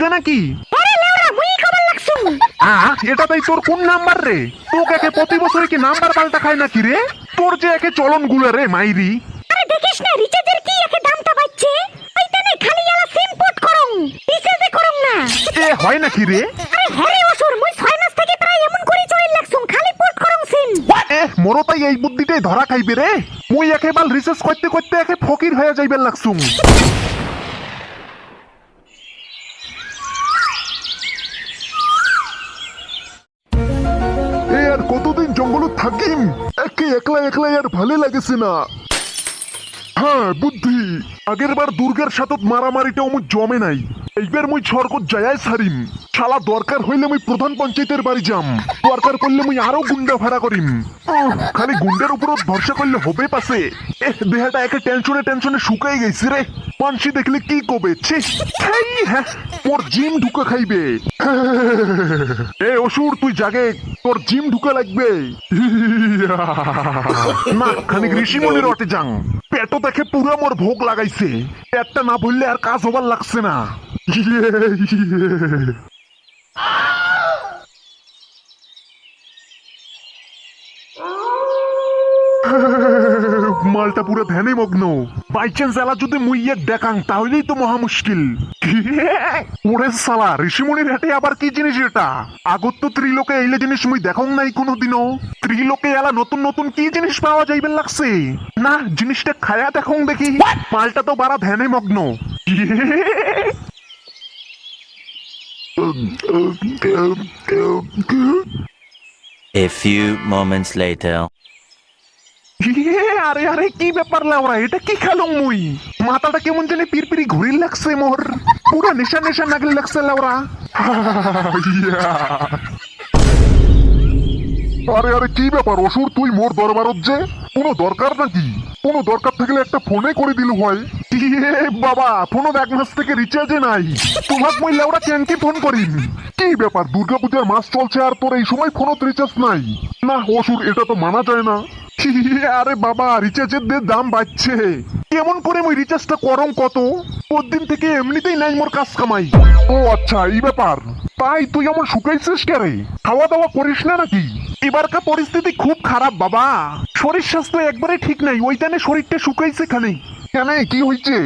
দুর্গা নাকি? তোর কোন নাম্বার রে? তোকে একে প্রতি বছরে কি নাম্বার পাল্টা খায় নাকি রে? তোর যে একে চলনগুলো রে মাইরি। আরে দেখিস না রিচার্জের কি একে দামটা বাড়ছে? ওইখানে খালি এলা সিম পোর্ট করং। রিচার্জে করং না। এ হয় নাকি রে? আরে হ্যাঁ রে অসুর মুই ছয় মাস থেকে প্রায় এমন করে চলে লাগছুম খালি পোর্ট করং সিম এ মোরো তাই এই বুদ্ধিটাই ধরা খাইবে রে? মুই একেবাল রিসার্চ করতে করতে একে ফকির হয়ে যাইবার লাগছুম থাকিম একে একলা একলা আর ভালো লাগেছে না। হ্যাঁ বুদ্ধি। আগের বার দুর্গের সাথত মারামারিটা মুই জমে নাই। এইবার মুই সরকত যায়াই সারিম শালা দরকার হইলে মুই প্রধান পঞ্চায়েতের বাড়ি যাম। দরকার করলে মুই আরও গুন্ডা ভাড়া করিম। খালি গুন্ডার উপর ভরসা করলে হবে পাশে এ দেহাটা একে টেনশনে টেনশনে শুকাই গেছে রে। মানসি দেখলে কি কবে ছি হ্যাঁ ওর জিম ঢুকে খাইবে। এ, অসুর, তুই জাগে, তোর জিম ঢুকে লাগবে। না খানিক ঋষিমণির অটে যাং। পেটও দেখে পুরো মোর ভোগ লাগাইছে। পেটটা না বললে আর কাজ হবার লাগছে না। মালটা পুরো ধ্যানে মগ্ন। বাই চান্স এলা যদি মুইয়ে দেখাং তাহলেই তো মহা মুশকিল। ওরে সালা ঋষিমণির হাটে আবার কি জিনিস এটা? আগত তো ত্রিলোকে এইলে জিনিস মুই দেখাং নাই কোনোদিনও। ত্রিলোকে এলা নতুন নতুন কি জিনিস পাওয়া যাইবে লাগছে? না জিনিসটা খায়া দেখাং দেখি। মালটা তো বারা ধ্যানে মগ্ন। A few moments later. ইয়ে, আরে আরে কি ব্যাপার লাউরা এটা কি খেলো মুই? মাথাটা কেমন জানি পিরপিরি ঘুরির লাগছে মোর। পুরো নেশা নেশা নাগলে লাগছে লাউরা। আরে আরে কি ব্যাপার? অসুর তুই মোর দরবারত যে? কোনো দরকার নাকি? কোনো দরকার থাকলে একটা ফোনে করে দিল হয়। ইয়ে বাবা ফোনত এক মাস থেকে রিচার্জে নাই। তোমাক মই লাউরা কেনকে ফোন করিম? কি ব্যাপার? দুর্গাপূজার মাস চলছে আর তোর এই সময় ফোনত রিচার্জ নাই। না অসুর এটা তো মানা যায় না। আরে বাবা রিচার্জের দাম বাড়ছে। কেমন করে মই রিচার্জটা করম কত? দিন থেকে এমনিতেই নাই মোর কাজ কামাই। ও আচ্ছা এই ব্যাপার। তাই তুই আমার শুকাইছিস কে রে? খাওয়া দাওয়া করিস না নাকি? এবারকার পরিস্থিতি খুব খারাপ বাবা। শরীর স্বাস্থ্য একবারে ঠিক নাই, ওইখানে শরীরটা শুকাইছে খানিক। কেন, কি হয়েছে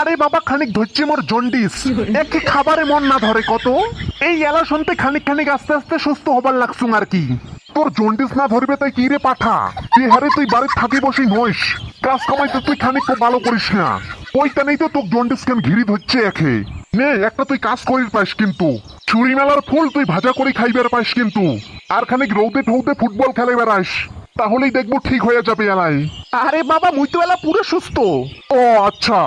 আরে বাবা, খানিক ধরছে মোর জন্ডিস। একে খাবারে মন না ধরে কত? এই এলা শুনতে খানিক খানিক আস্তে আস্তে সুস্থ হবার লাগছুম আর কি। তোর জন্ডিস না ধরবে তাই কি রে পাঠা? তুই হারে তুই বাড়ির থাকি বসি নইস। কাজ কামাইতে তুই খানিক তো ভালো করিস না। ওইটা নেই তো তোর জন্ডিস কেন ঘিরি ধরছে একে? নে একটা তুই কাজ করির পাইস কিন্তু। চুরি মেলার ফুল তুই ভাজা করে খাইবার পাইস কিন্তু। আর খানিক রৌদে ঠৌদে ফুটবল খেলে বেড়াইস তাহলেই দেখব ঠিক হয়ে যাবে এলাই। আরে বাবা মুই তো এলা পুরো সুস্থ। ও আচ্ছা।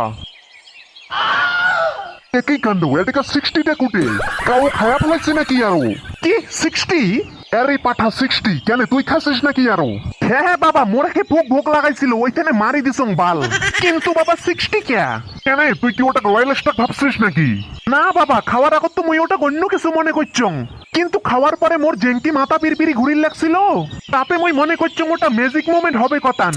একই কাণ্ড এটাকে সিক্সটিটা কুটে। কাউ খায়া ফেলাইছে নাকি আরও? কি সিক্সটি আরে পাঠা সিক্সটি কেন তুই খাসিস নাকি আরও? হ্যাঁ হ্যাঁ বাবা মোরাকে ভোগ ভোগ লাগাইছিল ওইখানে মারি দিছং বাল। কিন্তু বাবা সিক্সটি কে? কেন তুই কি ওটা রয়্যাল স্টক ভাবছিস নাকি? না বাবা খাওয়ার আগত তো মুই ওটা অন্য কিছু মনে করছং। কিন্তু খাওয়ার পরে মোর জেঙ্কি মাথা পিরপিরি ঘুরির লাগছিল। তাতে মই মনে করছং ওটা ম্যাজিক মোমেন্ট হবে কথান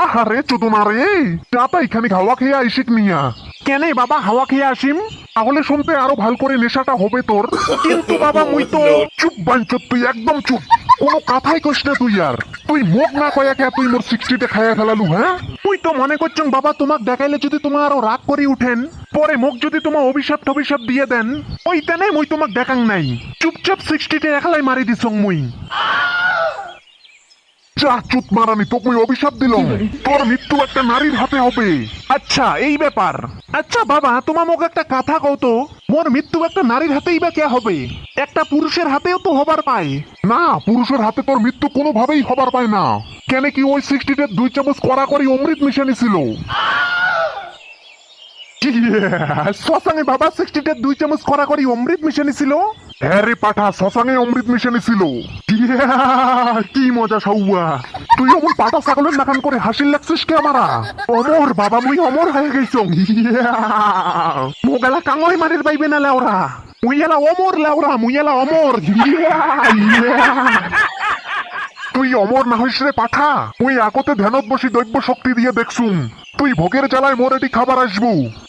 আহারে চুদনা রে যাতা এখানে হাওয়া খেয়ে আইসিক নিয়া। কেনে বাবা হাওয়া খেয়ে আসিম? তাহলে শুনতে আরও ভালো করে নেশাটা হবে তোর। কিন্তু বাবা মুই তো চুপ বাঞ্চত তুই একদম চুপ। কোনো কথাই কইস না তুই আর। তুই মুখ না কয়া কে তুই মোর সিক্সটিতে খাইয়া ফেলালু হ্যাঁ? তুই তো মনে করছং বাবা তোমাক দেখাইলে যদি তোমার আরও রাগ করি উঠেন পরে মুখ যদি তোমার অভিশাপ টভিশাপ দিয়ে দেন ওই তেনে মুই তোমাক দেখাং নাই। চুপচাপ সিক্সটিতে একলাই মারি দিছং মুই। মারানি আমি অভিশাপ তোর মৃত্যু একটা নারীর হাতে হবে। আচ্ছা এই ব্যাপার। আচ্ছা বাবা তোমার একটা কথা কও তো। মোর মৃত্যু একটা নারীর হাতেই বা কে হবে? একটা পুরুষের হাতেও তো হবার পায়। না, পুরুষের হাতে তোর মৃত্যু কোনোভাবেই হবার পায় না। কেন কি ওই সিক্সটিতে দুই চামচ করা করি অমৃত মিশানি ছিল? শ্মশানে বাবা সিক্সটিতে দুই চামচ করা করি অমৃত মিশানি ছিল? হ্যাঁ রে পাঠা শ্মশানে অমৃত মিশানি ছিল। কি মজা সাউয়া। তুই অমন পাটা ছাগলের নাকান করে হাসির লাগছিস কে আমারা? অমর বাবা মুই অমর হয়ে গেছ মোগালা কাঙয় মারির পাইবে না লেওরা। মুই এলা অমর লেওরা, মুই এলা অমর। তুই অমর না হইস রে পাঠা। মুই আগতে ধ্যানত বসি দৈব্য শক্তি দিয়ে দেখছুম। তুই ভোগের জ্বালায় মোর এটি খাবার আসব।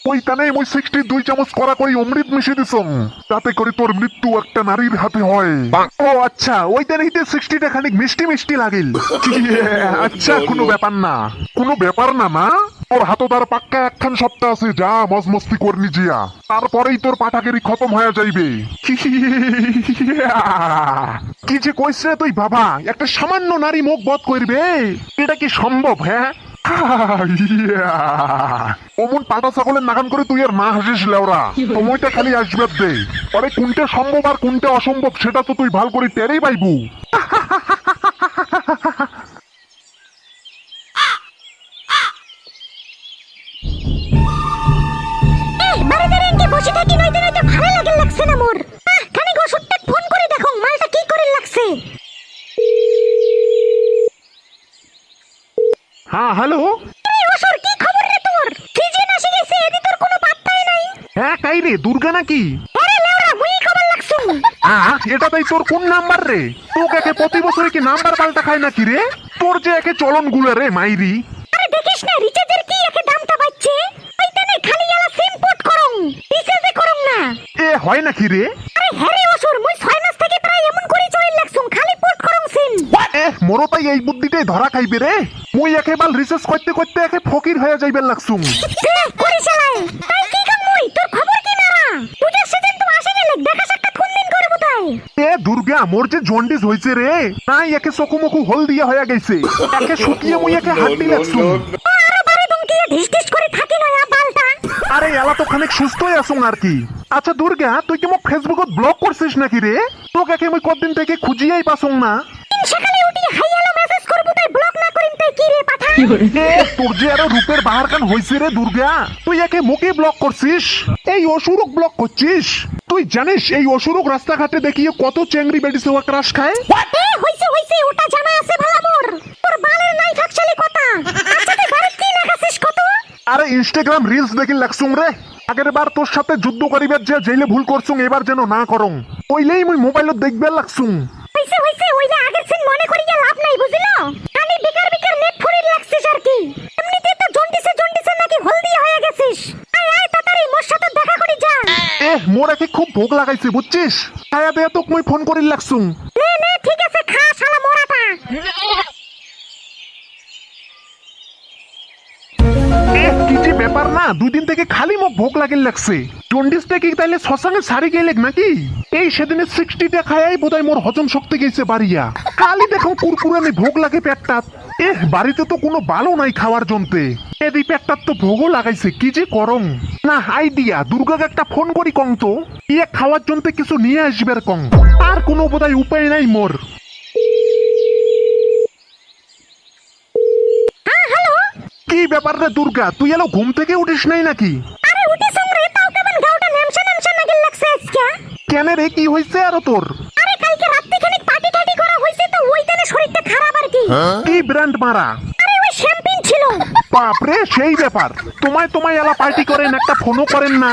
ওই টানেই মুই সিক্সটি দুই চামচ করা করি অমৃত মিশিয়ে দিছং তাতে করে তোর মৃত্যু একটা নারীর হাতে হয়। ও আচ্ছা ওই টানেইতে সিক্সটিটা খানিক মিষ্টি মিষ্টি লাগিল। আচ্ছা কোনো ব্যাপার না। কোনো ব্যাপার না মা। তোর হাতো তার পাক্কা একখান সপ্তাহ আছে যা মজ মস্তি করনি জিয়া। তারপরেই তোর পাঠাকেরি খতম হয়ে যাইবে। কি যে কইস রে তুই বাবা? একটা সামান্য নারী মুখ বধ করবে এটা কি সম্ভব হ্যাঁ। অমন পাটা ছাগলের নাগান করে তুই আর না হাসিস লেওরা। সময়টা খালি আসবে দে। পরে কোনটা সম্ভব আর কোনটা অসম্ভব সেটা তো তুই ভালো করে টেরেই পাইবু। হ্যাঁ হ্যালো? এই কি খবর রে তোর? সিজন আসে গেছে এদি তোর কোনো পাত্তাই নাই। হ্যাঁ কাই রে দুর্গা নাকি? আরে লেওরা মুই খবর লাগছু। আহ এটা তাই তোর কোন নাম্বার রে? তোকে প্রতি বছরে কি নাম্বার পাল্টা খায় নাকি রে? তোর যে একে চলনগুলো রে মাইরি। আরে দেখিস না রিচার্জের কি একে দামটা বাড়ছে ওইটা খালি এলা সিম পোর্ট করং রিচার্জে করং না। এ হয় নাকি রে আরে হ্যারে ওষুধ মুই ছয় মাস থেকে প্রায় এমন করে চলে লাগছুম খালি পোর্ট করং সিম এ মোরও তাই এই বুদ্ধিটাই ধরা খাইবে রে। মুই একেবাল রিসার্চ করতে করতে একে ফকির হয়ে যাইবে লাগছুম করি চালাই তাই কি কাম মুই? তোর খবর কি না? পূজার সিজন তো আসে গেলে দেখা সাক্ষাৎ কোন দিন করব তাই? এ দুর্গা মোর যে জন্ডিস হয়েছে রে নাই একে চকু মুখু হল দিয়া হয়ে গেছে। একে শুকিয়ে মুই একে হাত দিয়ে লাগছুম আরও বারে দমকিয়ে ঢিস ঢিস করে থাকি নয়া বালটা আরে এলা তো খানিক সুস্থই আছুন আর কি। আচ্ছা দুর্গা তুই কি মোক ফেসবুকত ব্লক করছিস নাকি রে? তোকে একে মুই কদিন থেকে খুঁজিয়াই পাসুং না? সকালে উঠি হাইয়ালো মেসেজ করব তাই ব্লক না করিম তাই কি রে পাঠা? তোর যে আরও রূপের বাহার কান হয়েছে রে দুর্গা তুই একে মুখে ব্লক করছিস? এই অসুরক ব্লক করছিস? তুই জানিস এই অসুরক রাস্তাঘাটে দেখিয়ে কত চেংড়ি বেডি সেবা ক্রাশ খায়? হইছে হইছে ওটা জানা আছে ভালা মোর তোর বালের নাই থাকছালি কথা। আচ্ছা তুই বাড়ি কি লাগাছিস কত? আরে ইনস্টাগ্রাম রিলস দেখি লাগছুং রে। আগের বার তোর সাথে যুদ্ধ করিবার যে জেলে ভুল করছুং এবার যেন না করং। ওইলেই মুই মোবাইলত দেখবার লাগছুং। হইছে হইছে ওইলে আগের সিন মনে করি লাভ নাই বুঝিলো? খালি বেকার বেকার নেট ফরির লাগছিস আর কি এমনিতে তো জন্ডিসে জন্ডিসে নাকি হলদি হয়ে গেছিস। আয় আয় তাড়াতাড়ি মোর সাথে দেখা করি যা। এ মোর একে খুব ভোগ লাগাইছে বুঝছিস? ছায়া দেয়া তোক মই ফোন করি লাগছুম নে নে ঠিক আছে খা শালা মরাটা। ব্যাপার না দুই দিন থেকে খালি মুখ ভোগ লাগিল লাগছে। জন্ডিসটা কি তাইলে শ্মশানে সারি গেলেক নাকি? এই সেদিনে সিক্সটিটা খায়াই বোধহয় মোর হজম শক্তি গেছে বাড়িয়া। খালি দেখো কুরকুরানি ভোগ লাগে পেটটাত। এহ, বাড়িতে তো কোনো বালো নাই খাওয়ার জন্যে। এদি পেটটাত তো ভোগও লাগাইছে, কি যে করং না, আইডিয়া, দুর্গাকে একটা ফোন করি কং তো। ইয়ে খাওয়ার জন্য কিছু নিয়ে আসবার কং। আর কোনো বোধহয় উপায় নাই মোর। কি ব্যাপার রে দুর্গা? তুই এলো ঘুম থেকে উঠিস নাই নাকি? আরে উঠে রে তাও কেমন গাউটা নামছে নামছে নাকি লাগছে আজকে। কেন রে কি হইছে আর তোর? আরে কালকে রাতে খানিক পার্টি টাটি করা হইছে তো ওইখানে শরীরটা খারাপ আর কি। কি ব্র্যান্ড মারা? আরে ওই শ্যাম্পিন ছিল। বাপরে সেই ব্যাপার। তোমায় তোমায় এলা পার্টি করেন একটা ফোনও করেন না।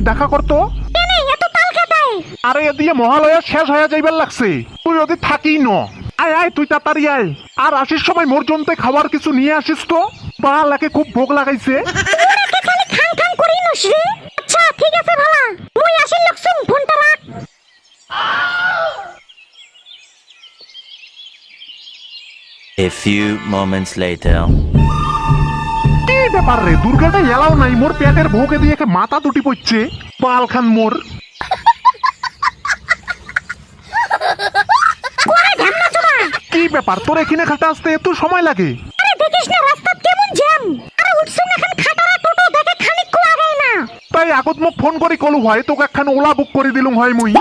তাড়াতাড়ি দেখা করতো? আরে এদিকে মহালয়া শেষ হয়ে যাইবার লাগছে। তুই ওদি থাকি ন। আয় আয় তুই তাড়াতাড়ি আয়। আর আসিস সময় মোর জন্যে খাবার কিছু নিয়ে আসিস তো? বা লাগে খুব ভোগ লাগাইছে। আচ্ছা ঠিক আছে ভালা। মুই আসিল লক্ষণ ফোনটা রাখ। A few moments later. ব্যাপার রে দুর্গাটা এলাও নাই। মোর পেটের ভোগে দিয়ে মাথা দুটি পড়ছে। পাল খান মোর। কি ব্যাপার? তোর এখানে খাটা আসতে এত সময় লাগে? আরে দেখিস না রাস্তা কেমন জ্যাম। আরে উঠছুন এখন খাটারা টোটো দেখে খানিক কো আগাই না। তাই আগত মোক ফোন করে কলু হয় তোকে একখান ওলা বুক করে দিলুম হয় মুই।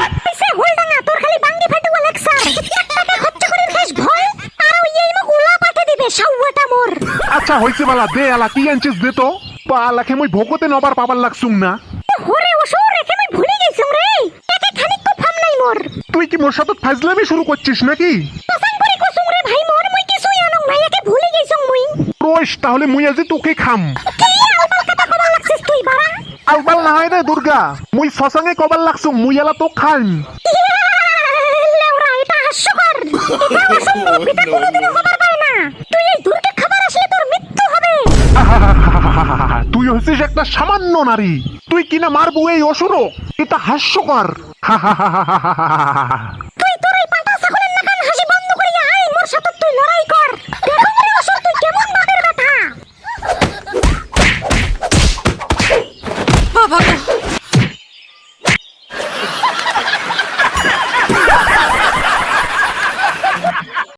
তোর খালি বাঙ্গি ফাটে বলে স্যার টাকা খরচ করে খাস ভয় আর ওই এই মুখ উলা পাঠে দিবে সাউয়াটা মোর। আচ্ছা হইছে বালা দে আলা কি আনছিস দে তো? পালাকে মই ভোকতে নবার পাবার লাগছুম না। হরে ওসুর একে মই ভুলে গেছুম রে। একে খানিক কো ফাম নাই মোর। তুই কি মোর সাথে ফাজলামি শুরু করছিস নাকি? পছন্দ করে কসুম রে ভাই মোর মই কিছুই আনং ভাই একে ভুলে গেছুম মই। রইস তাহলে মুই আজি তোকে খাম। কি না হয় না দুর্গা। মুই সসঙ্গে কবার লাগছুম মুই এলা তো খান এটা হাস্যকর। এটা অসম্ভব এটা কোনোদিনও হবার না। তুই এই তুই হচ্ছিস একটা সামান্য নারী। তুই কিনা মারবো এই অসুর এটা হাস্যকর।